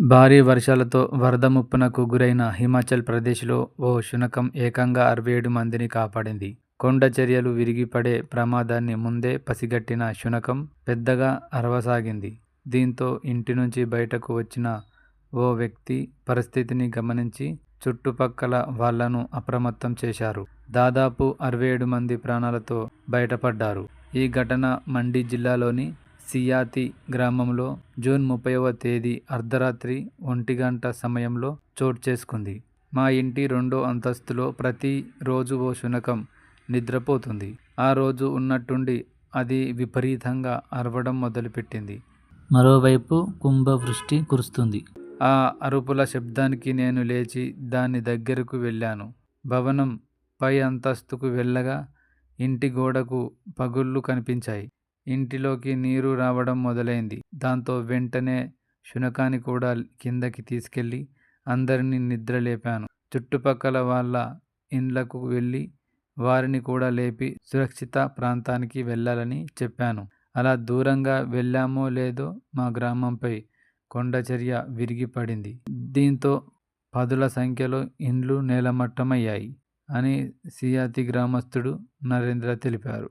భారీ వర్షాలతో వరద ముప్పునకు గురైన హిమాచల్ ప్రదేశ్లో ఓ శునకం ఏకంగా అరవై ఏడు మందిని కాపాడింది. కొండ చర్యలు విరిగిపడే ప్రమాదాన్ని ముందే పసిగట్టిన శునకం పెద్దగా అరవసాగింది. దీంతో ఇంటి నుంచి బయటకు వచ్చిన ఓ వ్యక్తి పరిస్థితిని గమనించి చుట్టుపక్కల వాళ్ళను అప్రమత్తం చేశారు. దాదాపు అరవై ఏడు మంది ప్రాణాలతో బయటపడ్డారు. ఈ ఘటన మండి జిల్లాలోని సియాతి గ్రామంలో జూన్ ముప్పైవ తేదీ అర్ధరాత్రి ఒంటి గంట సమయంలో చోటు చేసుకుంది మా ఇంటి రెండో అంతస్తులో ప్రతిరోజు ఓ శునకం నిద్రపోతుంది. ఆ రోజు ఉన్నట్టుండి అది విపరీతంగా అరవడం మొదలుపెట్టింది. మరోవైపు కుంభవృష్టి కురుస్తుంది. ఆ అరుపుల శబ్దానికి నేను లేచి దాని దగ్గరకు వెళ్ళాను భవనం పై అంతస్తుకు వెళ్ళగా ఇంటి గోడకు పగుళ్ళు కనిపించాయి. ఇంటిలోకి నీరు రావడం మొదలైంది. దాంతో వెంటనే శునకాన్ని కూడా కిందకి తీసుకెళ్ళి అందరినీ నిద్రలేపాను. చుట్టుపక్కల వాళ్ళ ఇండ్లకు వెళ్ళి వారిని కూడా లేపి సురక్షిత ప్రాంతానికి వెళ్ళాలని చెప్పాను. అలా దూరంగా వెళ్ళామో లేదో మా గ్రామంపై కొండచర్య విరిగిపడింది. దీంతో పదుల సంఖ్యలో ఇండ్లు నేలమట్టమయ్యాయి అని సియాతి గ్రామస్థుడు నరేంద్ర తెలిపారు.